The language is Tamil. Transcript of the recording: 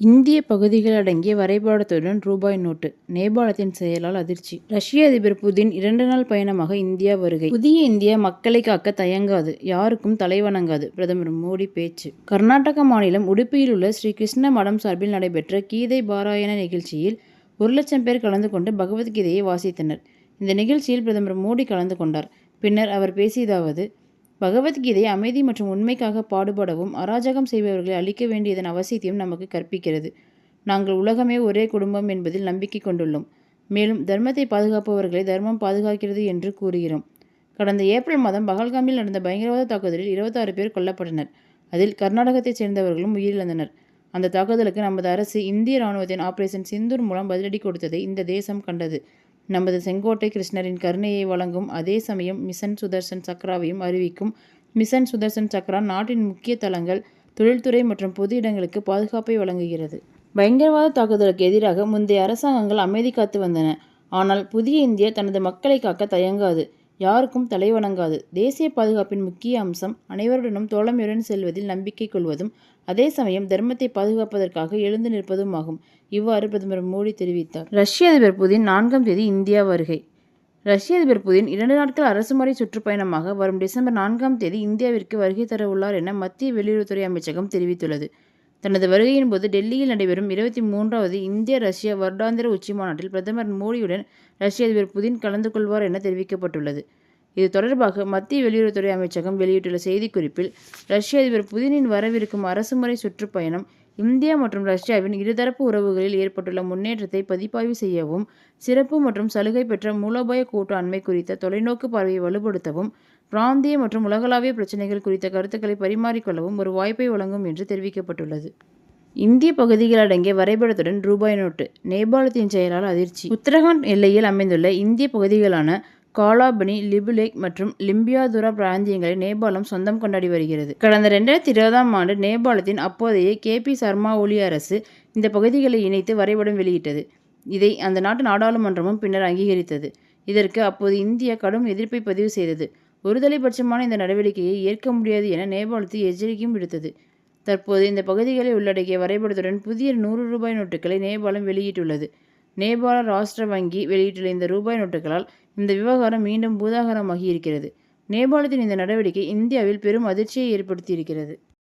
இந்திய பகுதிகள் அடங்கிய வரைபடத்துடன் ரூபாய் நோட்டு. நேபாளத்தின் செயலால் அதிர்ச்சி. ரஷ்ய அதிபர் புதின் இரண்டு நாள் பயணமாக இந்தியா வருகை. புதிய இந்தியா மக்களை காக்க தயங்காது. யாருக்கும் தலைவணங்காது பிரதமர் மோடி பேச்சு. கர்நாடக மாநிலம் உடுப்பியில் உள்ள ஸ்ரீ கிருஷ்ண மடம் சார்பில் நடைபெற்ற கீதை பாராயண நிகழ்ச்சியில் ஒரு லட்சம் பேர் கலந்து கொண்டு பகவத்கீதையை வாசித்தனர். இந்த நிகழ்ச்சியில் பிரதமர் மோடி கலந்து கொண்டார். பின்னர் அவர் பேசியதாவது பகவத்கீதை அமைதி மற்றும் உண்மைக்காக பாடுபடவும் அராஜகம் செய்பவர்களை அழிக்க வேண்டியதன் அவசியத்தையும் நமக்கு கற்பிக்கிறது. நாங்கள் உலகமே ஒரே குடும்பம் என்பதில் நம்பிக்கை கொண்டுள்ளோம். மேலும் தர்மத்தை பாதுகாப்பவர்களை தர்மம் பாதுகாக்கிறது என்று கூறுகிறோம். கடந்த ஏப்ரல் மாதம் பகல்காமில் நடந்த பயங்கரவாத தாக்குதலில் இருபத்தாறு பேர் கொல்லப்பட்டனர். அதில் கர்நாடகத்தைச் சேர்ந்தவர்களும் உயிரிழந்தனர். அந்த தாக்குதலுக்கு நமது அரசு இந்திய ராணுவத்தின் ஆபரேஷன் சிந்தூர் மூலம் பதிலடி கொடுத்ததை இந்த தேசம் கண்டது. நமது செங்கோட்டை கிருஷ்ணரின் கருணையை வழங்கும் அதே சமயம் மிஷன் சுதர்சன் சக்ராவையும் அறிவிக்கும். மிஷன் சுதர்சன் சக்ரா நாட்டின் முக்கிய தளங்கள் தொழில்துறை மற்றும் பொது இடங்களுக்கு பாதுகாப்பை வழங்குகிறது. பயங்கரவாத தாக்குதலுக்கு எதிராக முந்தைய அரசாங்கங்கள் அமைதி காத்து வந்தன. ஆனால் புதிய இந்தியா தனது மக்களை காக்க தயங்காது. யாருக்கும் தலைவணங்காது. தேசிய பாதுகாப்பின் முக்கிய அம்சம் அனைவருடனும் தோழமையுடன் செல்வதில் நம்பிக்கை கொள்வதும் அதே சமயம் தர்மத்தை பாதுகாப்பதற்காக எழுந்து நிற்பதும் ஆகும் இவ்வாறு பிரதமர் மோடி தெரிவித்தார். ரஷ்ய அதிபர் புதின் நான்காம் தேதி இந்தியா வருகை. ரஷ்ய அதிபர் புதின் இரண்டு நாட்கள் அரசுமுறை சுற்றுப்பயணமாக வரும் டிசம்பர் நான்காம் தேதி இந்தியாவிற்கு வருகை தர உள்ளார் என மத்திய வெளியுறவுத்துறை அமைச்சகம் தெரிவித்துள்ளது. தனது வருகையின் போது டெல்லியில் நடைபெறும் இருபத்தி மூன்றாவது இந்திய ரஷ்ய வருடாந்திர உச்சி மாநாட்டில் பிரதமர் மோடியுடன் ரஷ்ய அதிபர் புதின் கலந்து கொள்வார் என தெரிவிக்கப்பட்டுள்ளது. இது தொடர்பாக மத்திய வெளியுறவுத்துறை அமைச்சகம் வெளியிட்டுள்ள செய்திக்குறிப்பில் ரஷ்ய அதிபர் புதினின் வரவிருக்கும் அரசுமுறை சுற்றுப்பயணம் இந்தியா மற்றும் ரஷ்யாவின் இருதரப்பு உறவுகளில் ஏற்பட்டுள்ள முன்னேற்றத்தை பதிப்பாய்வு செய்யவும் சிறப்பு மற்றும் சலுகை பெற்ற மூலோபாய கூட்டாண்மை குறித்த தொலைநோக்கு பார்வையை வலுப்படுத்தவும் பிராந்திய மற்றும் உலகளாவிய பிரச்சினைகள் குறித்த கருத்துக்களை பரிமாறிக்கொள்ளவும் ஒரு வாய்ப்பை வழங்கும் என்று தெரிவிக்கப்பட்டுள்ளது. இந்திய பகுதிகள் அடங்கிய வரைபடத்துடன் ரூபாய் நோட்டு நேபாளத்தின் செயலால் அதிர்ச்சி. உத்தரகாண்ட் எல்லையில் அமைந்துள்ள இந்திய பகுதிகளான காலாபனி லிபுலேக் மற்றும் லிம்பியாதுரா பிராந்தியங்களை நேபாளம் சொந்தம் கொண்டாடி வருகிறது. கடந்த ரெண்டாயிரத்தி இருபதாம் ஆண்டு நேபாளத்தின் அப்போதைய கே. பி. சர்மா ஒலி அரசு இந்த பகுதிகளை இணைத்து வரைபடம் வெளியிட்டது. இதை அந்த நாட்டு நாடாளுமன்றமும் பின்னர் அங்கீகரித்தது. இதற்கு அப்போது இந்தியா கடும் எதிர்ப்பை பதிவு செய்தது. ஒருதலைபட்சமான இந்த நடவடிக்கையை ஏற்க முடியாது என நேபாளத்தை எச்சரிக்கையும் விடுத்தது. தற்போது இந்த பகுதிகளை உள்ளடக்கிய வரைபடத்துடன் புதிய நூறு ரூபாய் நோட்டுகளை நேபாளம் வெளியிட்டுள்ளது. நேபாள ராஷ்டிர வங்கி வெளியிட்டுள்ள இந்த ரூபாய் நோட்டுகளால் இந்த விவகாரம் மீண்டும் பூதாகரமாகி இருக்கிறது. நேபாளத்தின் இந்த நடவடிக்கை இந்தியாவில் பெரும் அதிர்ச்சியை ஏற்படுத்தியிருக்கிறது.